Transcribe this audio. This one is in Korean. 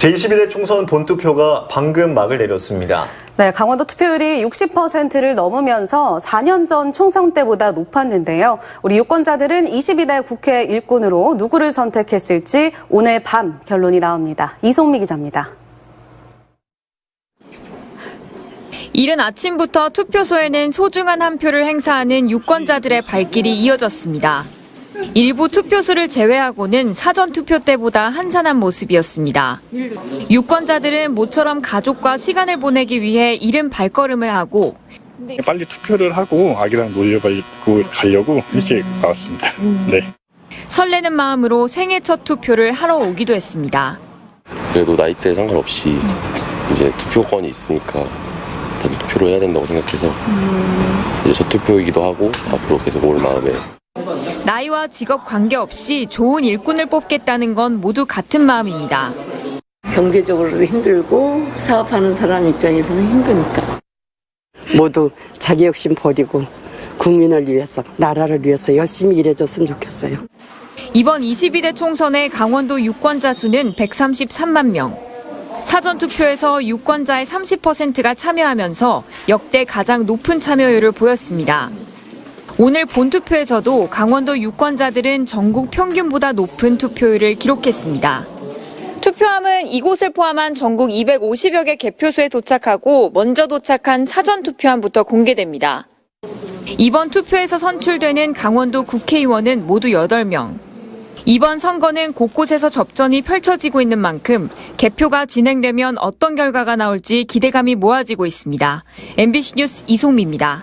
제22대 총선 본투표가 방금 막을 내렸습니다. 네, 강원도 투표율이 60%를 넘으면서 4년 전 총선 때보다 높았는데요. 우리 유권자들은 22대 국회 일꾼으로 누구를 선택했을지 오늘 밤 결론이 나옵니다. 이송미 기자입니다. 이른 아침부터 투표소에는 소중한 한 표를 행사하는 유권자들의 발길이 이어졌습니다. 일부 투표소를 제외하고는 사전 투표 때보다 한산한 모습이었습니다. 유권자들은 모처럼 가족과 시간을 보내기 위해 이른 발걸음을 하고 빨리 투표를 하고 아기랑 놀려고 가려고 일찍 나왔습니다. 네. 설레는 마음으로 생애 첫 투표를 하러 오기도 했습니다. 그래도 나이대 상관없이 이제 투표권이 있으니까 다들 투표를 해야 된다고 생각해서 이제 첫 투표이기도 하고 앞으로 계속 올 마음에 나이와 직업 관계없이 좋은 일꾼을 뽑겠다는 건 모두 같은 마음입니다. 경제적으로도 힘들고 사업하는 사람 입장에서는 힘드니까. 모두 자기 욕심 버리고 국민을 위해서 나라를 위해서 열심히 일해줬으면 좋겠어요. 이번 22대 총선의 강원도 유권자 수는 133만 명. 사전 투표에서 유권자의 30%가 참여하면서 역대 가장 높은 참여율을 보였습니다. 오늘 본투표에서도 강원도 유권자들은 전국 평균보다 높은 투표율을 기록했습니다. 투표함은 이곳을 포함한 전국 250여 개 개표소에 도착하고 먼저 도착한 사전 투표함부터 공개됩니다. 이번 투표에서 선출되는 강원도 국회의원은 모두 8명. 이번 선거는 곳곳에서 접전이 펼쳐지고 있는 만큼 개표가 진행되면 어떤 결과가 나올지 기대감이 모아지고 있습니다. MBC 뉴스 이송미입니다.